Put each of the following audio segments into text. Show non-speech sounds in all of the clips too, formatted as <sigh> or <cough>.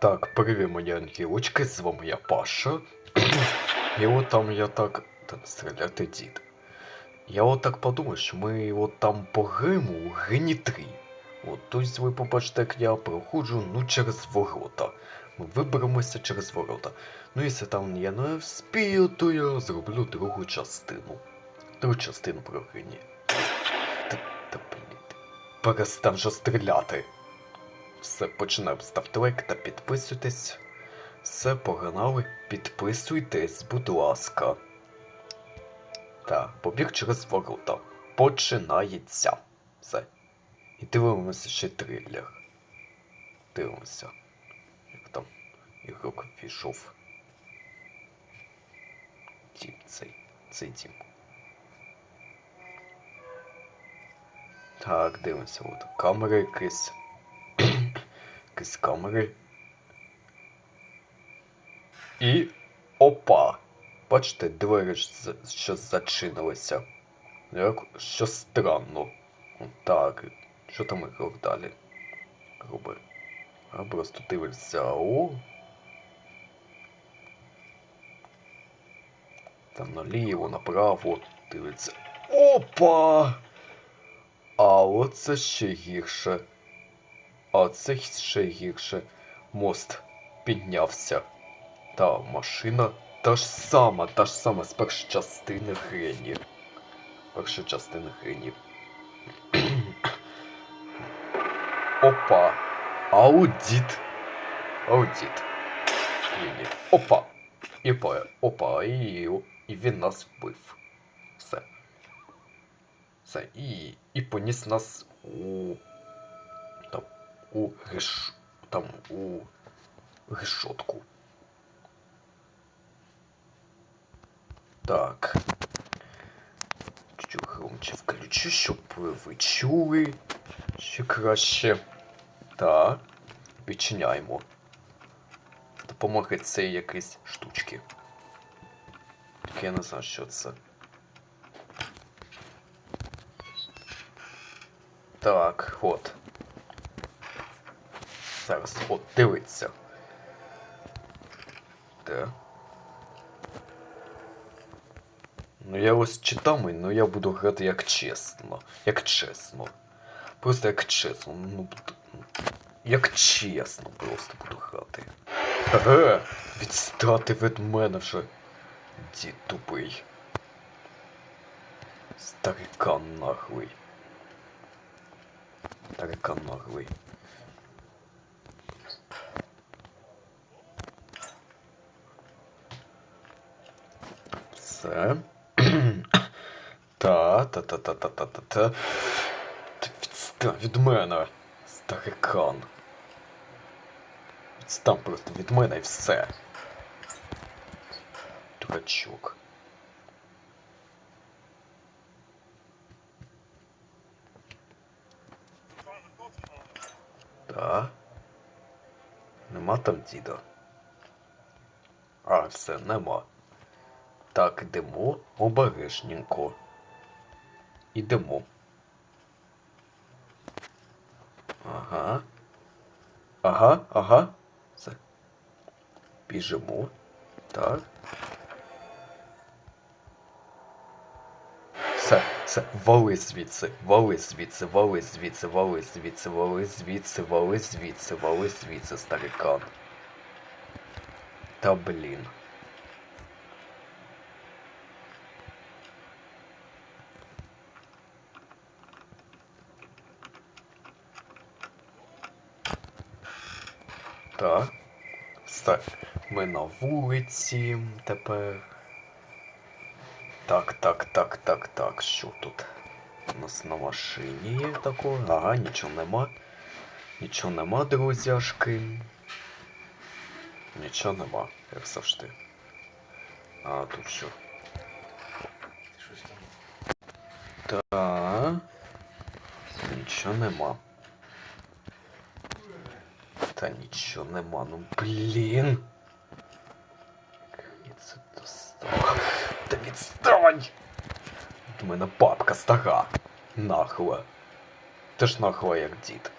Так, привіт, мої ангелочки, з вами я Паша. І от там я так. Та не стріляти дід. Я от так подумав, що ми от там пограємо у Гені 3. От тобто ви побачите, як я проходжу ну через ворота. Ми виберемося через ворота. Ну, якщо там я не вспію, то я зроблю другу частину. Другу частину про Гені. Та, та блін. Перестань же стріляти. Все, починаємо. Ставте лайк та підписуйтесь. Все, погнали. Підписуйтесь, будь ласка. Так, побіг через ворота. Починається. Все. І дивимося ще трилер. Дивимося. Як там ігрок пішов. Дім цей. Цей дім. Так, дивимося, от камери якісь. Якісь камери. І. Опа! Бачите, двері з- що зачинилися. Як що странно. Так, що там ігрок далі? Робить. А просто дивишся. О. Там наліво, направо. Дивиться. Опа! А оце ще гірше. А це ще гірше. Мост піднявся. Та машина та ж сама, та ж сама з першої частини Грені. Перша частина Грені. <clears throat> Опа. Аудіт. Аудіт. Грені. Опа. І по, опа, і, і він нас вбив. Все. Все. І, і поніс нас у. У геш... Там, у решетку. Так. Чуть громче включу, щоб ви чули. Ще краще. Так. Відчиняємо. Допомоги це якісь штучки. Так я не знаю, що це. Так, от. Зараз, от, дивиться. Де? Ну я ось читав, ну я буду грати як чесно. Як чесно. Просто як чесно. Ну, як чесно просто буду грати. Е, відстати від мене вже. Дід тупий. Старикан нахуй. Старикан нахуй. Все. <clears throat> Та, та, та, та, та, та, та, та. Відстань від мене, старикан. Відстань просто від мене і все. Дурачок. Та. Нема там діда. А, все, нема. Так, йдемо обережненько. Ідемо. Ага. Ага, ага. Все. Біжимо. Так. Все, все, вали звідси, вали звідси, вали звідси, вали звідси, вали звідси, вали звідси, вали звідси, старикан. Та блін. Так. Все. Ми на вулиці тепер. Так, так, так, так, так. Що тут? У нас на машині є такого. Ага, нічого нема. Нічого нема, друзяшки. Нічого нема, як завжди. А тут що? Так. Нічого нема. Та нічого нема, ну блін. Мені це достало. Та відстань! У мене бабка стара. Нахла. Ти ж нахла як дід.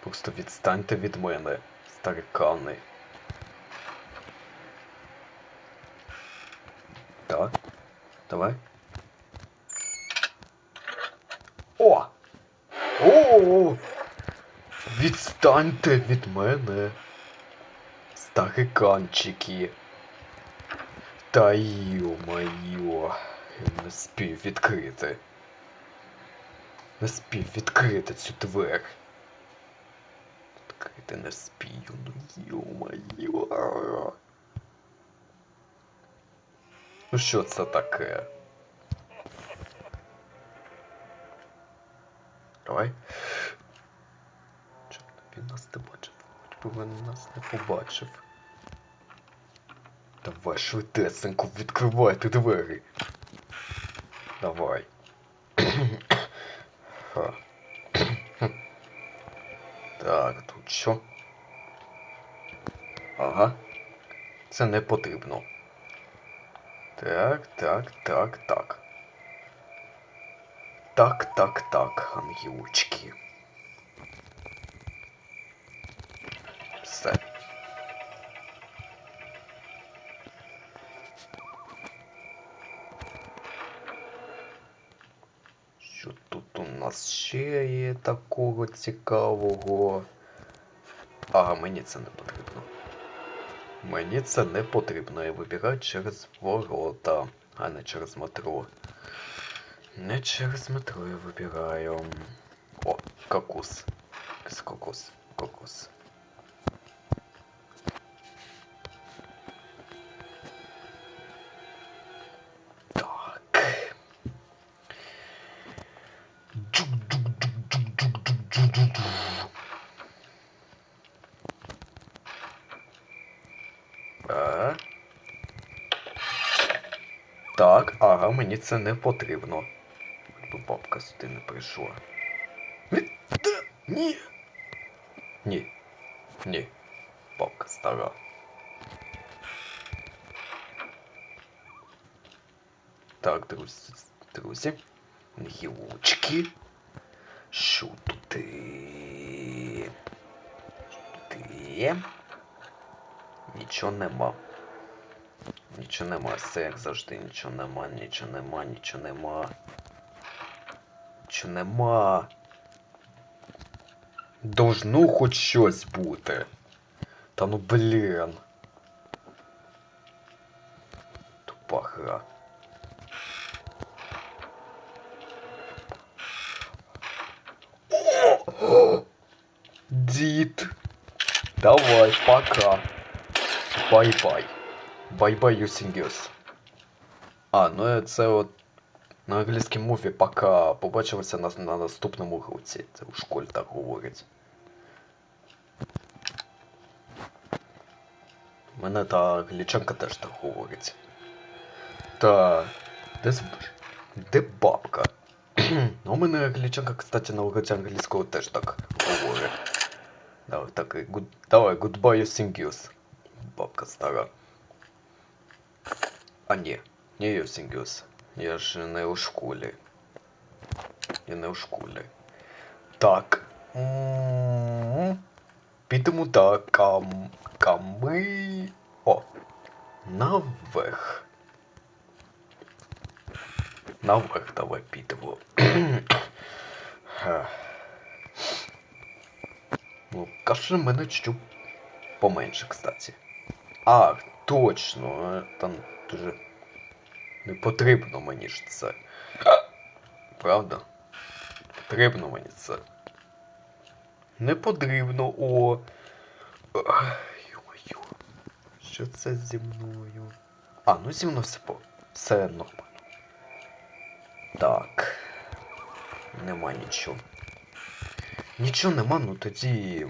Просто відстаньте від мене, старикани. Так. Давай. О! О! Відстаньте від мене. Стариканчики. Та йо-майо. Не спів відкрити. Не спів відкрити цю двері. Відкрити не спію, ну йо-майо. Ну що це таке? Давай. Він нас не бачив. Хоч би він нас не побачив. Давай швидесенько відкривайте двері. Давай. Так, тут що? Ага. Це не потрібно. Так, так, так, так. Так, так, так, ангелочки. Все. Що тут у нас ще є такого цікавого? Ага, мені це не потрібно. Мені це не потрібно. Я вибираю через ворота, а не через метро. Не через метро я вибираю. О, кокос. Кокос. Кокос. Так, ага, мені це не потрібно. Бо бабка сюди не прийшла. Ні, Ні. Ні. Бабка стара. Так, друзі, друзі. Гілочки. Що тут? Що тут є? Нічого нема. Нічого нема, все як завжди, нічого нема, нічого нема, нічого нема. Нічого нема. Должно хоч щось бути. Та ну блін. Тупа гра. Дід. Давай, пока. Бай-бай. Бай-бай, Юсінгюс. А, ну це от на англійській мові пока побачилося на, на наступному уроці. Це у школі так говорять. У мене та англічанка теж так говорить. Та. Де звуч? Де бабка? <clears throat> ну, у мене англічанка, кстати, на уроці англійського теж так говорить. Давай, так, і good... давай, goodbye, Юсінгюс. Бабка стара. А ні, не Юсінгюс. Я ж не у школі. Я не у школі. Так. Підемо так. Кам... Ками. О. Наверх. Наверх давай підемо. Ну, каже мене чуть поменше, кстати. А, точно, е, там дуже не потрібно мені ж це. Правда? Потрібно мені це. Не потрібно, о. Йо-моє. Що це зі мною? А, ну зі мною все, по... все нормально. Так. Нема нічого. Нічого нема, ну тоді.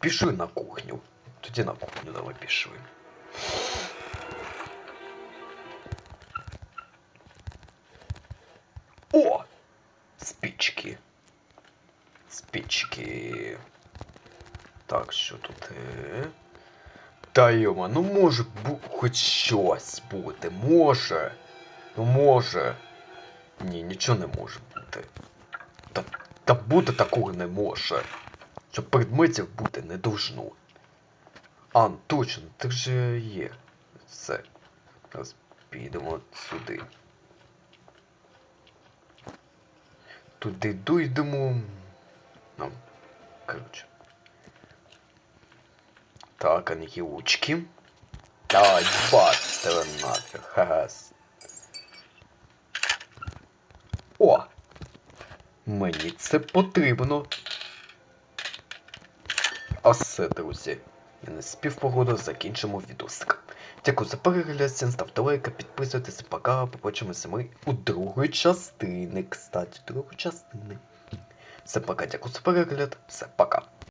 Пішли на кухню. Тоді на кухню давай пішли. Так, що тут? е? Та йома, ну може бу хоч щось бути. Може. Ну може. Ні, нічого не може бути. Та, та бути такого не може. Що предметів бути не должно. А, точно, ти же є. Все. Зараз підемо сюди. Туди дойдемо. Ну, коротше. Так, ангелочки. Давай, бац, тебе нафіг. Ха-ха. О! Мені це потрібно. А все, друзі. Я не спів погоду, закінчимо відосик. Дякую за перегляд, ставте лайки, підписуйтесь, пока. Побачимося ми у другої частини. Кстати, другої частини. Все пока, дякую за перегляд, все пока.